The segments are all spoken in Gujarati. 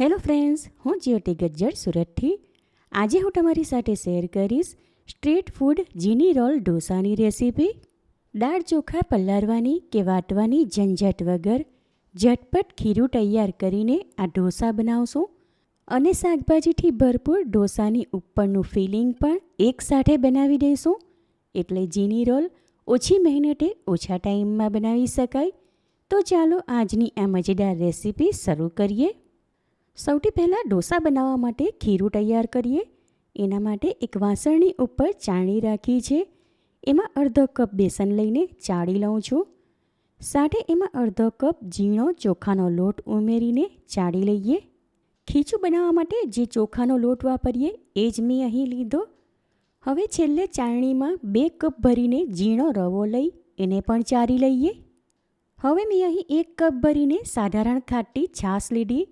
હેલો ફ્રેન્ડ્સ, હું જ્યોતિ ગજ્જર સુરતથી. આજે હું તમારી સાથે શેર કરીશ સ્ટ્રીટ ફૂડ જીની રોલ ઢોસાની રેસીપી. દાળ ચોખા પલાળવાની કે વાટવાની ઝંઝટ વગર ઝટપટ ખીરું તૈયાર કરીને આ ઢોસા બનાવશું. અને શાકભાજીથી ભરપૂર ઢોસાની ઉપરનું ફિલિંગ પણ એકસાથે બનાવી દઈશું. એટલે જીની રોલ ઓછી મહેનતે ઓછા ટાઈમમાં બનાવી શકાય. તો ચાલો આજની આ મજેદાર રેસીપી શરૂ કરીએ. સૌથી પહેલાં ઢોસા બનાવવા માટે ખીરું તૈયાર કરીએ. એના માટે એક વાસણની ઉપર ચાણી રાખી છે. એમાં અડધો કપ બેસન લઈને ચાળી લઉં છું. સાથે એમાં અડધો કપ ઝીણો ચોખાનો લોટ ઉમેરીને ચાળી લઈએ. ખીચું બનાવવા માટે જે ચોખાનો લોટ વાપરીએ એ જ મેં અહીં લીધો. હવે છેલ્લે ચાળણીમાં બે કપ ભરીને ઝીણો રવો લઈ એને પણ ચારી લઈએ. હવે મેં અહીં એક કપ ભરીને સાધારણ ખાટી છાશ લીધી.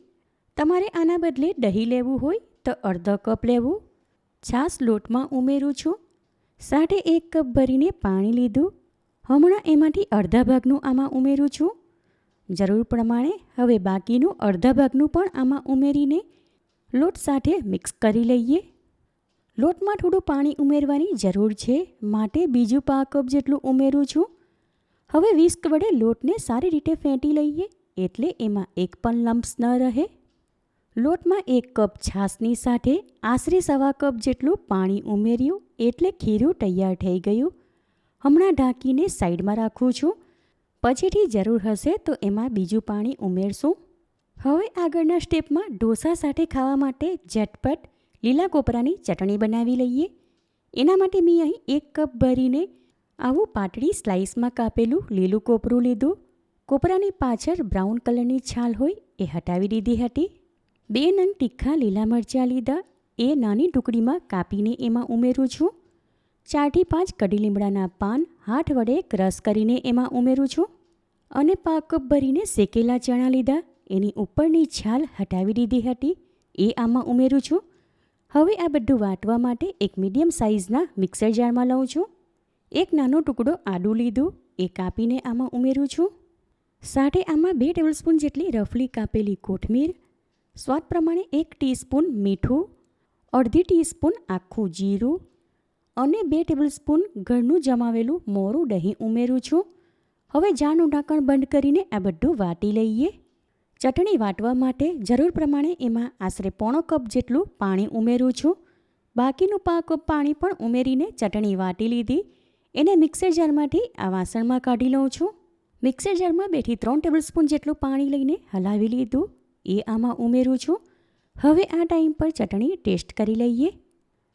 તમારે આના બદલે દહીં લેવું હોય તો અડધો કપ લેવું. છાશ લોટમાં ઉમેરું છું. સાઠે એક કપ ભરીને પાણી લીધું. હમણાં એમાંથી અડધા ભાગનું આમાં ઉમેરું છું. જરૂર પ્રમાણે હવે બાકીનું અડધા ભાગનું પણ આમાં ઉમેરીને લોટ સાથે મિક્સ કરી લઈએ. લોટમાં થોડું પાણી ઉમેરવાની જરૂર છે. માટે બીજું પા કપ જેટલું ઉમેરું છું. હવે વિસ્ક વડે લોટને સારી રીતે ફેંટી લઈએ. એટલે એમાં એક પણ લમ્પ્સ ન રહે. લોટમાં એક કપ છાશની સાથે આશરે સવા કપ જેટલું પાણી ઉમેર્યું એટલે ખીરું તૈયાર થઈ ગયું. હમણાં ઢાંકીને સાઈડમાં રાખું છું. પછીથી જરૂર હશે તો એમાં બીજું પાણી ઉમેરશું. હવે આગળના સ્ટેપમાં ઢોસા સાથે ખાવા માટે ઝટપટ લીલા કોપરાની ચટણી બનાવી લઈએ. એના માટે મેં અહીં એક કપ ભરીને આવું પાતળી સ્લાઇસમાં કાપેલું લીલું કોપરું લીધું. કોપરાની પાછળ બ્રાઉન કલરની છાલ હોય એ હટાવી દીધી હતી. બે નંગ તીખા લીલા મરચાં લીધા. એ નાની ટુકડીમાં કાપીને એમાં ઉમેરું છું. ચારથી પાંચ કડી લીમડાના પાન હાથ વડે ક્રશ કરીને એમાં ઉમેરું છું. અને પાક ભરીને શેકેલા ચણા લીધા. એની ઉપરની છાલ હટાવી દીધી હતી. એ આમાં ઉમેરું છું. હવે આ બધું વાટવા માટે એક મીડિયમ સાઇઝના મિક્સર જારમાં લઉં છું. એક નાનો ટુકડો આદું લીધું. એ કાપીને આમાં ઉમેરું છું. સાથે આમાં બે ટેબલસ્પૂન જેટલી રફલી કાપેલી કોથમીર સ્વાદ પ્રમાણે એક ટીસ્પૂન મીઠું, અડધી ટીસ્પૂન આખું જીરું અને બે ટેબલસ્પૂન ઘરનું જમાવેલું મોરું દહીં ઉમેરું છું. હવે જાનું ઢાંકણ બંધ કરીને આ બધું વાટી લઈએ. ચટણી વાટવા માટે જરૂર પ્રમાણે એમાં આશરે પોણો કપ જેટલું પાણી ઉમેરું છું. બાકીનું પા કપ પાણી પણ ઉમેરીને ચટણી વાટી લીધી. એને મિક્સર જારમાંથી આ વાસણમાં કાઢી લઉં છું. મિક્સર જારમાં બેથી ત્રણ ટેબલસ્પૂન જેટલું પાણી લઈને હલાવી લીધું. એ આમાં ઉમેરું છું. હવે આ ટાઈમ પર ચટણી ટેસ્ટ કરી લઈએ.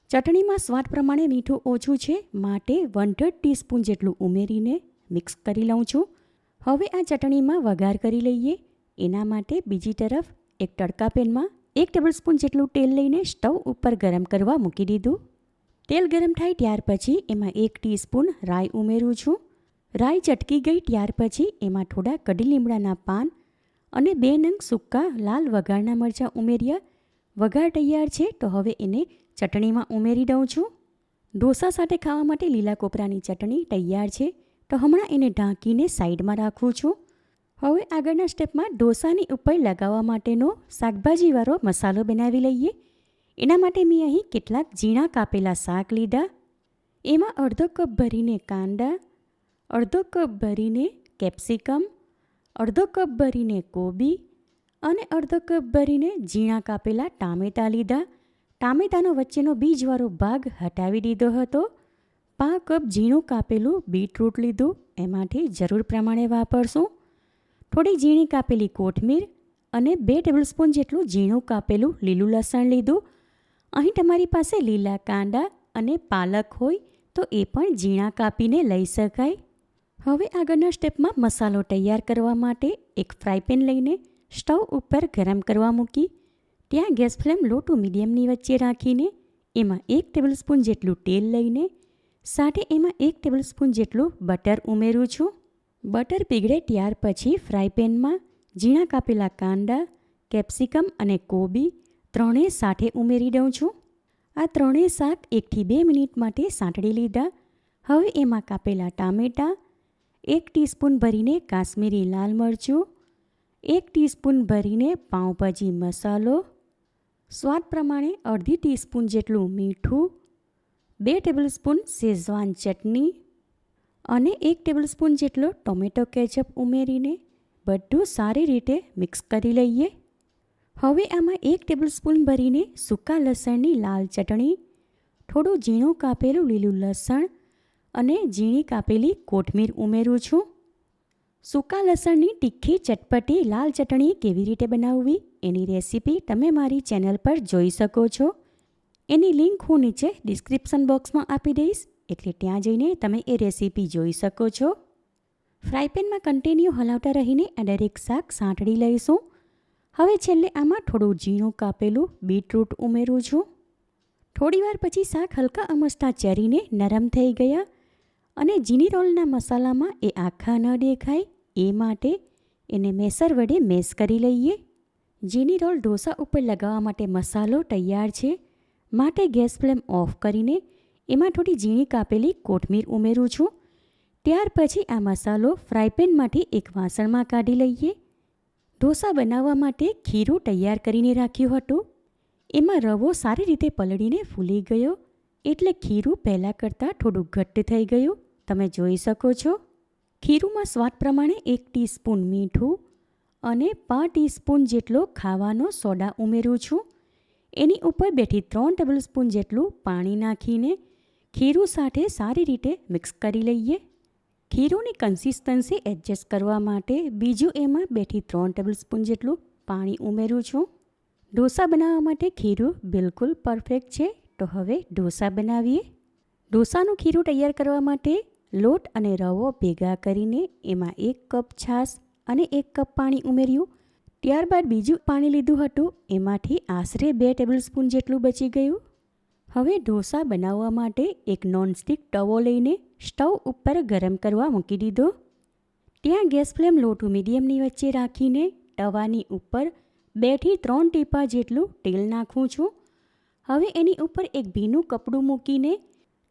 ચટણીમાં સ્વાદ પ્રમાણે મીઠું ઓછું છે માટે વન થર્ડ ટીસ્પૂન જેટલું ઉમેરીને મિક્સ કરી લઉં છું. હવે આ ચટણીમાં વઘાર કરી લઈએ. એના માટે બીજી તરફ એક તડકા પેનમાં એક ટેબલસ્પૂન જેટલું તેલ લઈને સ્ટવ ઉપર ગરમ કરવા મૂકી દીધું. તેલ ગરમ થાય ત્યાર પછી એમાં એક ટીસ્પૂન રાઈ ઉમેરું છું. રાઈ ચટકી ગઈ ત્યાર પછી એમાં થોડા કઢી લીમડાના પાન અને બે નંગ સૂકા, લાલ વઘારના મરચાં ઉમેર્યા. વઘાર તૈયાર છે તો હવે એને ચટણીમાં ઉમેરી દઉં છું. ઢોસા સાથે ખાવા માટે લીલા કોપરાની ચટણી તૈયાર છે તો હમણાં એને ઢાંકીને સાઈડમાં રાખું છું. હવે આગળના સ્ટેપમાં ઢોસાની ઉપર લગાવવા માટેનો શાકભાજીવાળો મસાલો બનાવી લઈએ. એના માટે મેં અહીં કેટલાક ઝીણા કાપેલા શાક લીધા. એમાં અડધો કપ ભરીને કાંદા, અડધો કપ ભરીને કેપ્સિકમ અડધો કપ ભરીને કોબી અને અડધો કપ ભરીને ઝીણા કાપેલા ટામેટાં લીધા. ટામેટાનો વચ્ચેનો બીજવાળો ભાગ હટાવી દીધો હતો. પાંચ કપ ઝીણું કાપેલું બીટરૂટ લીધું. એમાંથી જરૂર પ્રમાણે વાપરશું. થોડી ઝીણી કાપેલી કોથમીર અને બે ટેબલસ્પૂન જેટલું ઝીણું કાપેલું લીલું લસણ લીધું. અહીં તમારી પાસે લીલા કાંદા અને પાલક હોય તો એ પણ ઝીણા કાપીને લઈ શકાય. હવે આગળના સ્ટેપમાં મસાલો તૈયાર કરવા માટે એક ફ્રાયપેન લઈને સ્ટવ ઉપર ગરમ કરવા મૂકી, ત્યાં ગેસ ફ્લેમ લો ટુ મીડિયમની વચ્ચે રાખીને એમાં એક ટેબલસ્પૂન જેટલું તેલ લઈને સાથે એમાં એક ટેબલસ્પૂન જેટલું બટર ઉમેરું છું. બટર પીગળે ત્યાર પછી ફ્રાયપેનમાં ઝીણા કાપેલા કાંદા, કેપ્સિકમ અને કોબી ત્રણેય સાથે ઉમેરી દઉં છું. આ ત્રણેય શાક એકથી બે મિનિટ માટે સાંતળી લીધા. હવે એમાં કાપેલા ટામેટાં એક ટીસ્પૂન ભરીને કાશ્મીરી લાલ મરચું, એક ટીસ્પૂન ભરીને પાઉંભાજી મસાલો, સ્વાદ પ્રમાણે અડધી ટીસ્પૂન જેટલું મીઠું, બે ટેબલસ્પૂન શેઝવાન ચટણી અને એક ટેબલસ્પૂન જેટલો ટોમેટો કેચઅપ ઉમેરીને બધું સારી રીતે મિક્સ કરી લઈએ. હવે આમાં એક ટેબલસ્પૂન ભરીને સૂકા લસણની લાલ ચટણી, થોડું ઝીણું કાપેલું લીલું લસણ અને ઝીણી કાપેલી કોથમીર ઉમેરું છું. સૂકા લસણની તીખી ચટપટી લાલ ચટણી કેવી રીતે બનાવવી એની રેસીપી તમે મારી ચેનલ પર જોઈ શકો છો. એની લિંક હું નીચે ડિસ્ક્રિપ્શન બોક્સમાં આપી દઈશ, એટલે ત્યાં જઈને તમે એ રેસીપી જોઈ શકો છો. ફ્રાયપેનમાં કન્ટિન્યુ હલાવતા રહીને આ દરેક શાક સાંટળી લઈશું. હવે છેલ્લે આમાં થોડું ઝીણું કાપેલું બીટરૂટ ઉમેરું છું. થોડીવાર પછી શાક હલકા અમસ્તા ચરીને નરમ થઈ ગયા. અને જીની રોલના મસાલામાં એ આખા ન દેખાય, એ માટે એને મેસર વડે મેસ કરી લઈએ. જીની રોલ ઢોસા ઉપર લગાવવા માટે મસાલો તૈયાર છે. માટે ગેસ ફ્લેમ ઓફ કરીને એમાં થોડી ઝીણી કાપેલી કોથમીર ઉમેરું છું. ત્યાર પછી આ મસાલો ફ્રાયપેનમાંથી એક વાસણમાં કાઢી લઈએ. ઢોસા બનાવવા માટે ખીરું તૈયાર કરીને રાખ્યું હતું. એમાં રવો સારી રીતે પલળીને ફૂલી ગયો. એટલે ખીરું પહેલાં કરતાં થોડું ઘટ્ટ થઈ ગયું. તમે જોઈ શકો છો, ખીરુંમાં સ્વાદ પ્રમાણે એક ટીસ્પૂન મીઠું અને પાંચ ટીસ્પૂન જેટલો ખાવાનો સોડા ઉમેરું છું. એની ઉપર બેઠી ત્રણ ટેબલ સ્પૂન જેટલું પાણી નાખીને ખીરું સાથે સારી રીતે મિક્સ કરી લઈએ. ખીરુંની કન્સિસ્ટન્સી એડજસ્ટ કરવા માટે બીજું એમાં બેઠી ત્રણ ટેબલ સ્પૂન જેટલું પાણી ઉમેરું છું. ઢોસા બનાવવા માટે ખીરું બિલકુલ પરફેક્ટ છે. તો હવે ઢોસા બનાવીએ. ઢોસાનું ખીરું તૈયાર કરવા માટે લોટ અને રવો ભેગા કરીને એમાં એક કપ છાશ અને એક કપ પાણી ઉમેર્યું. ત્યારબાદ બીજું પાણી લીધું હતું. એમાંથી આશરે બે ટેબલ સ્પૂન જેટલું બચી ગયું. હવે ઢોસા બનાવવા માટે એક નોનસ્ટિક તવો લઈને સ્ટવ ઉપર ગરમ કરવા મૂકી દીધો. ત્યાં ગેસ ફ્લેમ લોટું મીડિયમની વચ્ચે રાખીને તવાની ઉપર બેથી ત્રણ ટીપા જેટલું તેલ નાખું છું. હવે એની ઉપર એક ભીનું કપડું મૂકીને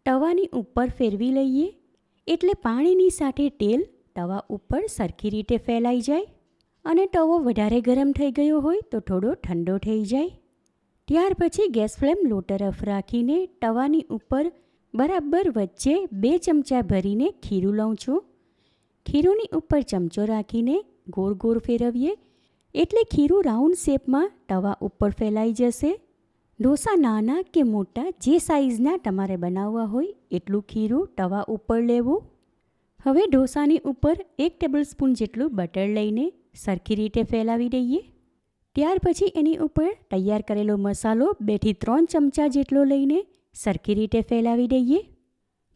તવાની ઉપર ફેરવી લઈએ. એટલે પાણીની સાથે તેલ તવા ઉપર સરખી રીતે ફેલાઈ જાય અને તવો વધારે ગરમ થઈ ગયો હોય તો થોડો ઠંડો થઈ જાય. ત્યાર પછી ગેસ ફ્લેમ લો તરફ રાખીને તવાની ઉપર બરાબર વચ્ચે બે ચમચા ભરીને ખીરું લઉં છું. ખીરુંની ઉપર ચમચો રાખીને ગોળ ગોળ ફેરવીએ એટલે ખીરું રાઉન્ડ શેપમાં તવા ઉપર ફેલાઈ જશે. ઢોસા નાના કે મોટા જે સાઇઝના તમારે બનાવવા હોય એટલું ખીરું તવા ઉપર લેવું. હવે ઢોસાની ઉપર એક ટેબલ સ્પૂન જેટલું બટર લઈને સરખી રીતે ફેલાવી દઈએ. ત્યાર પછી એની ઉપર તૈયાર કરેલો મસાલો બેથી ત્રણ ચમચા જેટલો લઈને સરખી રીતે ફેલાવી દઈએ.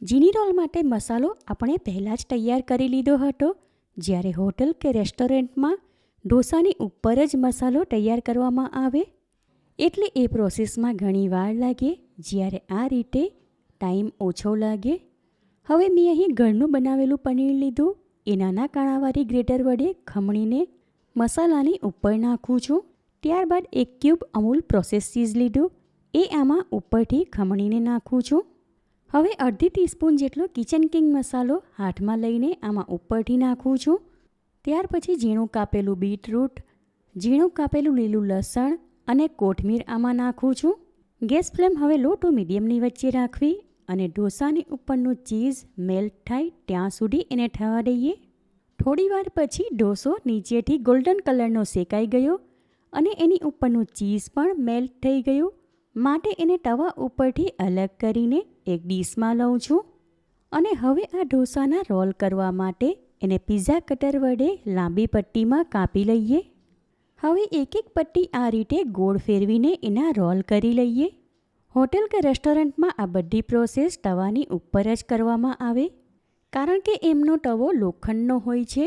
જીની રોલ માટે મસાલો આપણે પહેલાં જ તૈયાર કરી લીધો હતો. જ્યારે હોટલ કે રેસ્ટોરન્ટમાં ઢોસાની ઉપર જ મસાલો તૈયાર કરવામાં આવે એટલે એ પ્રોસેસમાં ઘણી વાર લાગે જ્યારે આ રીતે ટાઈમ ઓછો લાગે. હવે મેં અહીં ઘરનું બનાવેલું પનીર લીધું. એ નાના કાણાવાળી ગ્રેટર વડે ખમણીને મસાલાની ઉપર નાખું છું. ત્યારબાદ એક ક્યુબ અમૂલ પ્રોસેસ ચીઝ લીધું. એ આમાં ઉપરથી ખમણીને નાખું છું. હવે અડધી ટીસ્પૂન જેટલો કિચન કિંગ મસાલો હાથમાં લઈને આમાં ઉપરથી નાખું છું. ત્યાર પછી ઝીણું કાપેલું બીટરૂટ, ઝીણું કાપેલું લીલું લસણ અને કોથમીર આમાં નાખું છું. ગેસ ફ્લેમ હવે લો ટુ મીડિયમની વચ્ચે રાખવી અને ઢોસાની ઉપરનું ચીઝ મેલ્ટ થાય ત્યાં સુધી એને થવા દઈએ. થોડીવાર પછી ઢોસો નીચેથી ગોલ્ડન કલરનો શેકાઈ ગયો અને એની ઉપરનું ચીઝ પણ મેલ્ટ થઈ ગયું. માટે એને તવા ઉપરથી અલગ કરીને એક ડીશમાં લઉં છું. અને હવે આ ઢોસાના રોલ કરવા માટે એને પિઝા કટર વડે લાંબી પટ્ટીમાં કાપી લઈએ. હવે એક એક પટ્ટી આ રીતે ગોળ ફેરવીને એના રોલ કરી લઈએ. હોટેલ કે રેસ્ટોરન્ટમાં આ બધી પ્રોસેસ તવાની ઉપર જ કરવામાં આવે, કારણ કે એમનો તવો લોખંડનો હોય છે.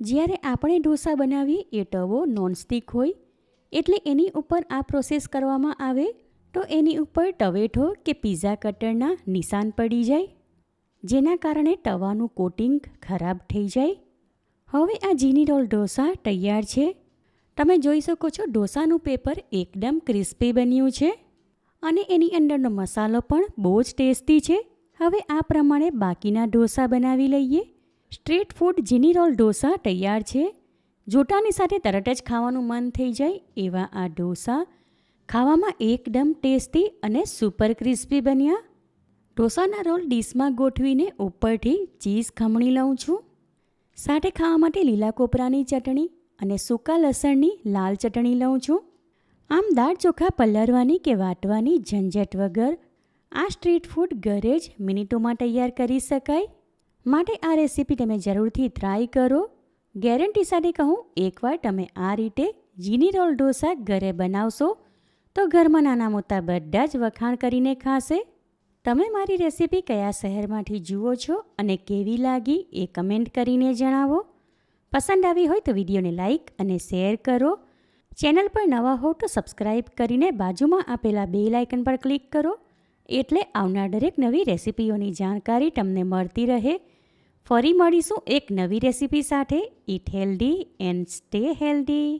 જ્યારે આપણે ઢોસા બનાવીએ, એ તવો નોનસ્ટિક હોય, એટલે એની ઉપર આ પ્રોસેસ કરવામાં આવે, તો એની ઉપર ટવેઠો કે પિઝા કટરના નિશાન પડી જાય, જેના કારણે તવાનું કોટિંગ ખરાબ થઈ જાય. હવે આ જીની રોલ ઢોસા તૈયાર છે. તમે જોઈ શકો છો ઢોસાનું પેપર એકદમ ક્રિસ્પી બન્યું છે અને એની અંદરનો મસાલો પણ બહુ જ ટેસ્ટી છે. હવે આ પ્રમાણે બાકીના ઢોસા બનાવી લઈએ. સ્ટ્રીટ ફૂડ જીની રોલ ઢોસા તૈયાર છે. જોટાની સાથે તરત જ ખાવાનું મન થઈ જાય એવા આ ઢોસા ખાવામાં એકદમ ટેસ્ટી અને સુપર ક્રિસ્પી બન્યા. ઢોસાના રોલ ડીશમાં ગોઠવીને ઉપરથી ચીઝ ખમણી લઉં છું. સાથે ખાવા માટે લીલા કોપરાની ચટણી અને સૂકા લસણની લાલ ચટણી લઉં છું. આમ દાળ ચોખા પલાળવાની કે વાટવાની ઝંઝટ વગર આ સ્ટ્રીટ ફૂડ ઘરે જ મિનિટોમાં તૈયાર કરી શકાય. માટે આ રેસીપી તમે જરૂરથી ટ્રાય કરો. ગેરંટી સાથે કહું, એકવાર તમે આ રીતે જીની રોલ ઢોસા ઘરે બનાવશો, તો ઘરમાં નાના મોટા બધા જ વખાણ કરીને ખાશે. તમે મારી રેસીપી કયા શહેરમાંથી જુઓ છો અને કેવી લાગી એ કમેન્ટ કરીને જણાવો. પસંદ આવી હોય તો વિડીયોને લાઇક અને શેર કરો. ચેનલ પર નવા હો તો સબસ્ક્રાઈબ કરીને બાજુમાં આપેલા બે લાઇકન પર ક્લિક કરો. એટલે આવનાર દરેક નવી રેસીપીઓની જાણકારી તમને મળતી રહે. ફરી મળીશું એક નવી રેસીપી સાથે. Eat healthy and stay healthy.